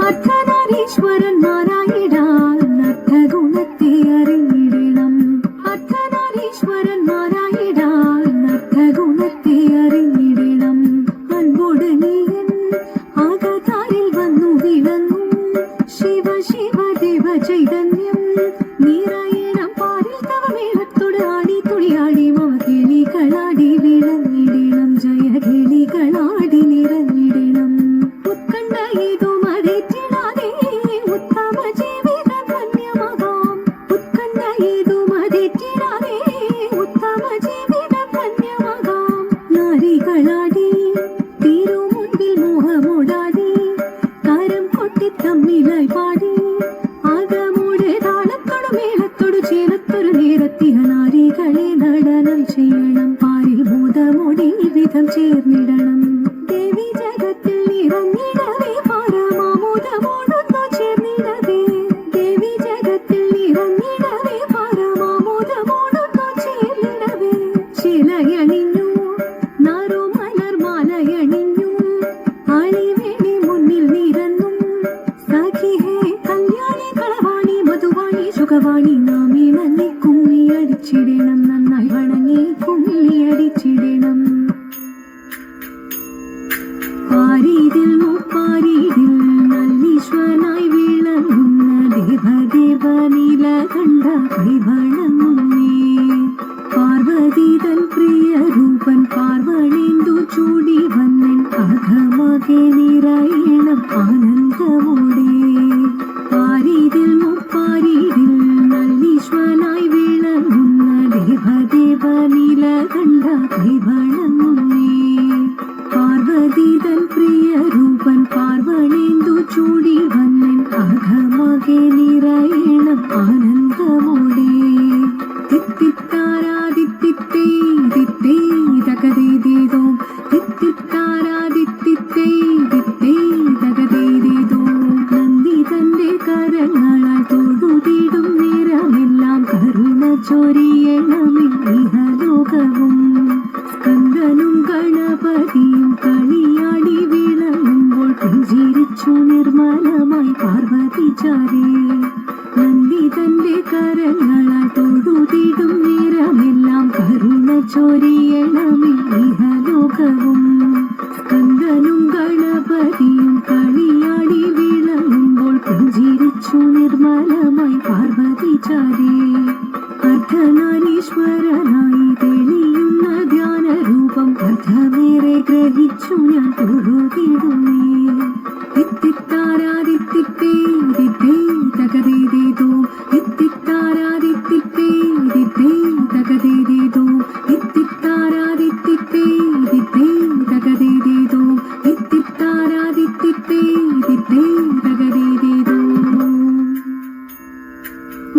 అర్ధనారీశ్వరన్ నారాయణ. 米来巴。കല്യാണി കളവാണി മധുവാണി സുഖവാണി നാമേ മല്ലിക്കുമ്മി അടിച്ചിടണം കരങ്ങളാൽ തൊഴുതിടും നേരമെല്ലാം കരുണ ചൊരിയണമേ ഇഹലോകവും. സ്കന്ദനും ഗണപതിയും കളിയാടി വിളങ്ങുമ്പോൾ പുഞ്ചിരിച്ചു നിർമ്മലമായി പാർവതി ചാരേ. നന്ദി തന്റെ കരങ്ങളാൽ തൊഴുതിടും നേരമെല്ലാം കരുണ ചൊരിയണം മലമൈ പാർവതി ചാരി അർദ്ധനാരീശ്വരനായി